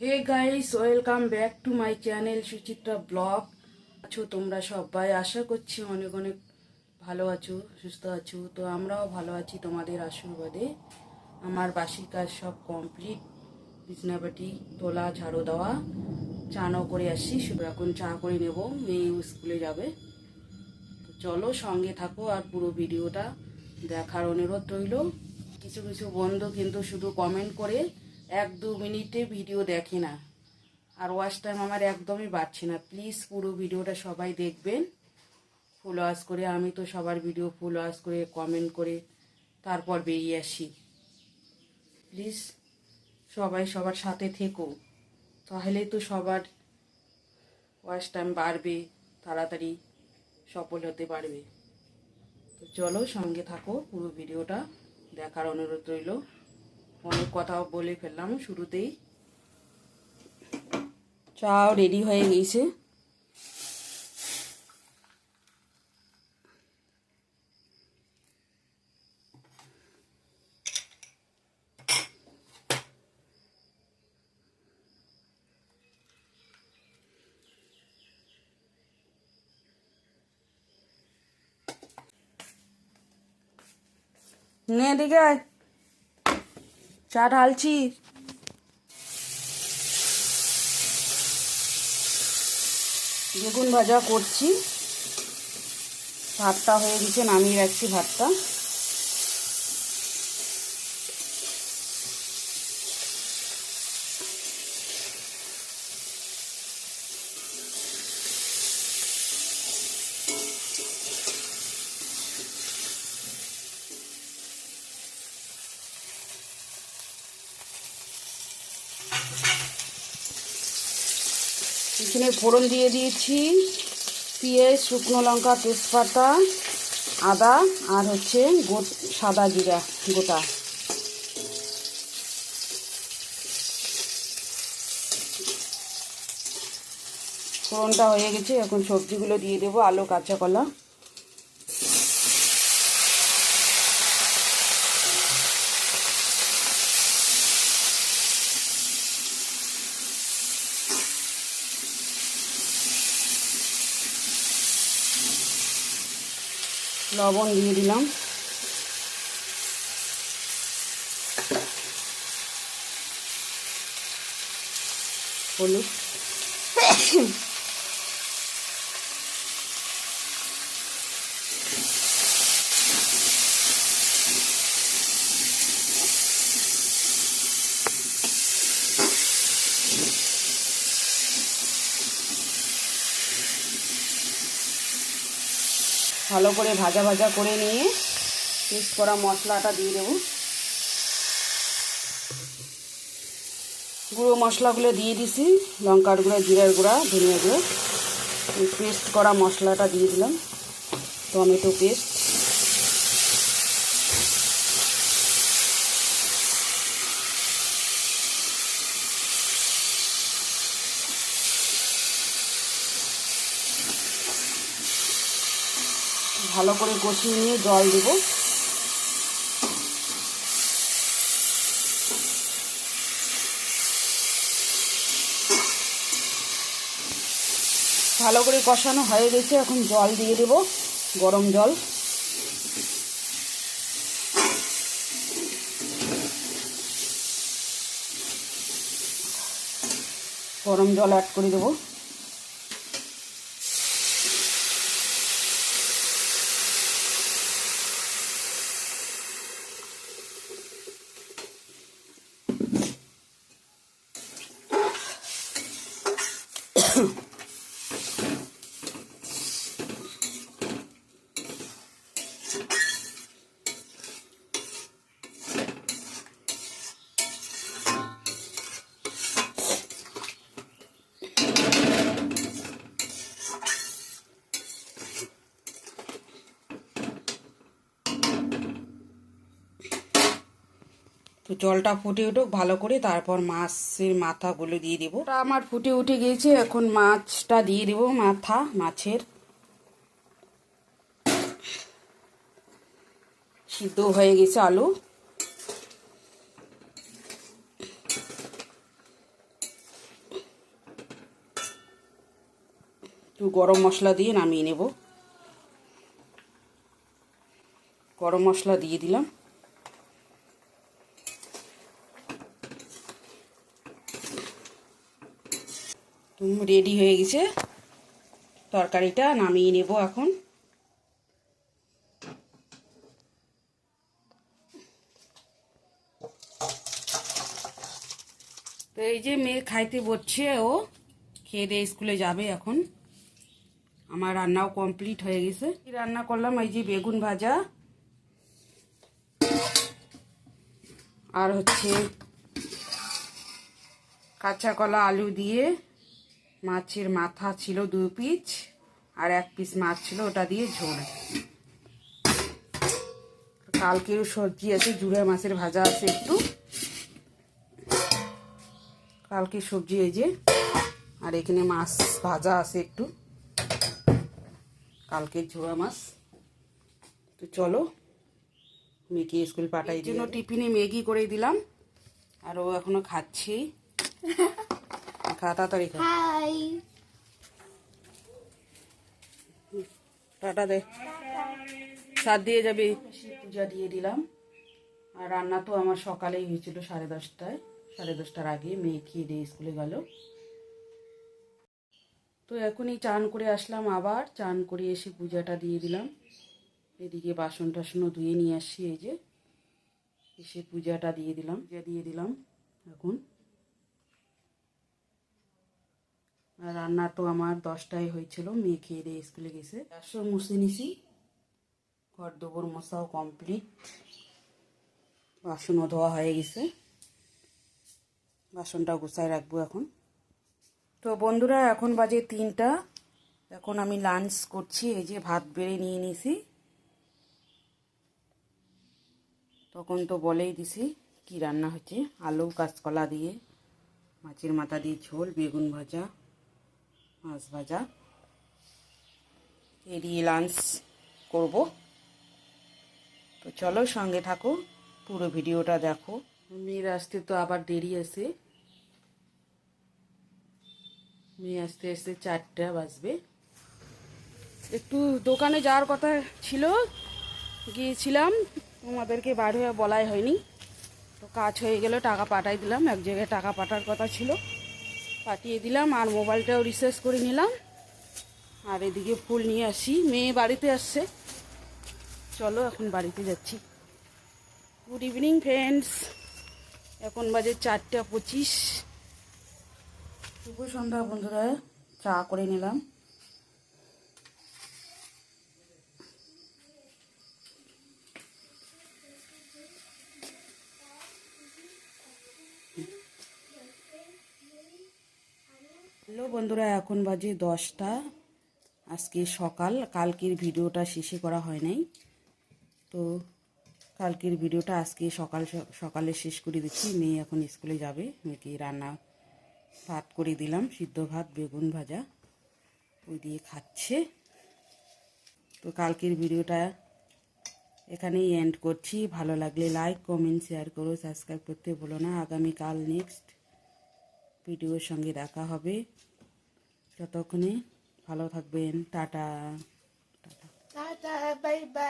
Hey guys welcome back to my channel Suchitra vlog আছো তোমরা সবাই? আশা করছি অনেক অনেক ভালো আছো, সুস্থ আছো। তো আমরাও ভালো আছি তোমাদের আশীর্বাদে। আমার বাসি কাজ সব কমপ্লিট বিছনাপাটি তোলা, ঝাড়ু দেওয়া চানও করে আসি। শুধু এখন চা করে নেব মেয়ে স্কুলে যাবে। তো চলো সঙ্গে থাকো আর পুরো ভিডিওটা দেখার অনুরোধ রইল। কিছু কিছু বন্ধু কিন্তু শুধু কমেন্ট করে এক দু মিনিটে ভিডিও দেখে না। আর ওয়াচ টাইম আমার একদমই বাড়ছে না। প্লিজ পুরো ভিডিওটা সবাই দেখবেন। ফুল ওয়াশ করে আমি তো সবার ভিডিও ফুল ওয়াশ করে কমেন্ট করে তারপর বেরিয়ে আসি। প্লিজ সবাই সবার সাথে থেকো। তাহলেই তো সবার ওয়াচ টাইম বাড়বে, তাড়াতাড়ি সফল হতে পারবে। তো চলো সঙ্গে থাকো, পুরো ভিডিওটা দেখার অনুরোধ রইল। অনেক কথাও বলে ফেললাম শুরুতেই চাও রেডি হয়ে গেছে নে দিকে। চা ঢালছি। বেগুন ভাজা করছি। ভাতটা হয়ে গেছে নামিয়ে রাখছি ভাতটা। এখানে ফোড়ন দিয়ে দিয়েছি, পেঁয়াজ, শুকনো লঙ্কা, তেজপাতা, আদা আর হচ্ছে সাদা জিরা, গোটা। ফোড়নটা হয়ে গেছে, এখন সবজিগুলো দিয়ে দেবো, আলু, কাঁচা কলা। লবণ দিয়ে দিলাম। হলুদ। ভালো করে ভাজা ভাজা করে নিয়ে মিক্স করা মশলাটা দিয়ে দেবো। গুঁড়ো মশলাগুলো দিয়ে দিছি, লঙ্কার গুঁড়া, জিরার গুঁড়া, ধনিয়া গুঁড়ো। পেস্ট করা মশলাটা দিয়ে দিলাম, টমেটো পেস্ট। ভালো করে কষিয়ে নিয়ে জল দেবো। ভালো করে কষানো হয়ে গেছে, এখন জল দিয়ে দেব, গরম জল। গরম জল অ্যাড করে দেবো। জলটা ফুটে উঠুক, ভালো করে তারপর মাছের মাথাগুলো দিয়ে দেবো। আমার ফুটে উঠে গিয়েছে, এখন মাছটা দিয়ে দেবো, মাথা, মাছের। সিদ্ধ হয়ে গেছে আলু। একটু গরম মশলা দিয়ে নামিয়ে নেব। গরম মশলা দিয়ে দিলাম। রেডি হয়ে গেছে। তরকারিটা নামিয়ে নেব এখন। তো এই যে মেয়ে খাইতে বসছে, ও খেয়ে দিয়ে স্কুলে যাবে এখন। আমার রান্নাও কমপ্লিট হয়ে গেছে। রান্না করলাম? এই যে বেগুন ভাজা। আর হচ্ছে কাঁচা কলা আলু দিয়ে মাছের মাথা ছিল দু পিস আর এক পিস মাছ ছিল ওটা দিয়ে ঝোল। কালকেও সবজি আছে জুড়ে মাছের ভাজা আছে একটু। কালকে সবজি এই যে আর এখানে মাছ ভাজা আছে একটু। কালকে ঝোড়া মাছ। তো চলো মেয়েকে স্কুল পাঠাই জন্য টিফিনে ম্যাগি করে দিলাম আর ও এখনও খাচ্ছি খা তাড়াতাড়ি খা। হাই। টাটা দে। সাত দিয়ে যাবে পূজা দিয়ে দিলাম। আর রান্না তো আমার সকালেই হয়েছিল সাড়ে দশটায়। সাড়ে দশটার আগে মেয়ে খেয়ে দিয়ে স্কুলে গেল। তো এখনই চান করে আসলাম আবার। চান করে এসে পূজাটা দিয়ে দিলাম। এদিকে বাসন টাসনও ধুয়ে নিয়ে আসছি এই যে। এসে পূজাটা দিয়ে দিলাম। পূজা দিয়ে দিলাম এখন আর রান্না তো আমার দশটায় হয়েছিল, মেয়ে খেয়ে দিয়ে স্কুলে গেছে। চারশো মুছে নিছি ঘর দোবর মশাও কমপ্লিট বাসনও ধোয়া হয়ে গেছে। বাসনটা গুছায় রাখব এখন। তো বন্ধুরা, এখন বাজে তিনটা। এখন আমি লাঞ্চ করছি, এই যে ভাত বেড়ে নিয়ে নিছি। তখন তো বলেই দিছি, কি রান্না হচ্ছে? আলু, কাঁচকলা দিয়ে, মাছের মাথা দিয়ে ঝোল, বেগুন ভাজা। মাছ ভাজা। এই দিয়ে লাঞ্চ করব। তো চলো সঙ্গে থাকো, পুরো ভিডিওটা দেখো। মেয়ের আসতে তো আবার দেরি আছে। মেয়ে আসতে আসতে চারটা বাজবে। একটু দোকানে যাওয়ার কথা ছিল, গিয়েছিলাম। তোমাদেরকে বার হয়ে বলাই হয়নি। তো কাজ হয়ে গেল, টাকা পাঠাই দিলাম। এক জায়গায় টাকা পাঠার কথা ছিল। পাঠিয়ে দিলাম আর মোবাইলটাও রিচার্জ করে নিলাম। আর এদিকে ফুল নিয়ে আসি। মেয়ে বাড়িতে আসছে। চলো এখন বাড়িতে যাচ্ছি। গুড ইভিনিং ফ্রেন্ডস এখন বাজে চারটা পঁচিশ। শুভ সন্ধ্যা বন্ধুরা। চা করে নিলাম। হ্যালো বন্ধুরা, এখন বাজে দশটা। আজকে সকাল, কালকের ভিডিওটা শেষে করা হয় নাই। তো কালকের ভিডিওটা আজকে সকাল, সকালে শেষ করে দিচ্ছি। মেয়ে এখন স্কুলে যাবে, মেয়েকে রান্না ভাত করে দিলাম, সিদ্ধ ভাত, বেগুন ভাজা, ওই দিয়ে খাচ্ছে। তো কালকের ভিডিওটা এখানেই এন্ড করছি। ভালো লাগলে লাইক কমেন্ট শেয়ার করো সাবস্ক্রাইব করতে বলো না। আগামীকাল নেক্সট ভিডিওর সঙ্গে দেখা হবে। ততক্ষণে ভালো থাকবেন। টাটা। টাটা। Bye bye.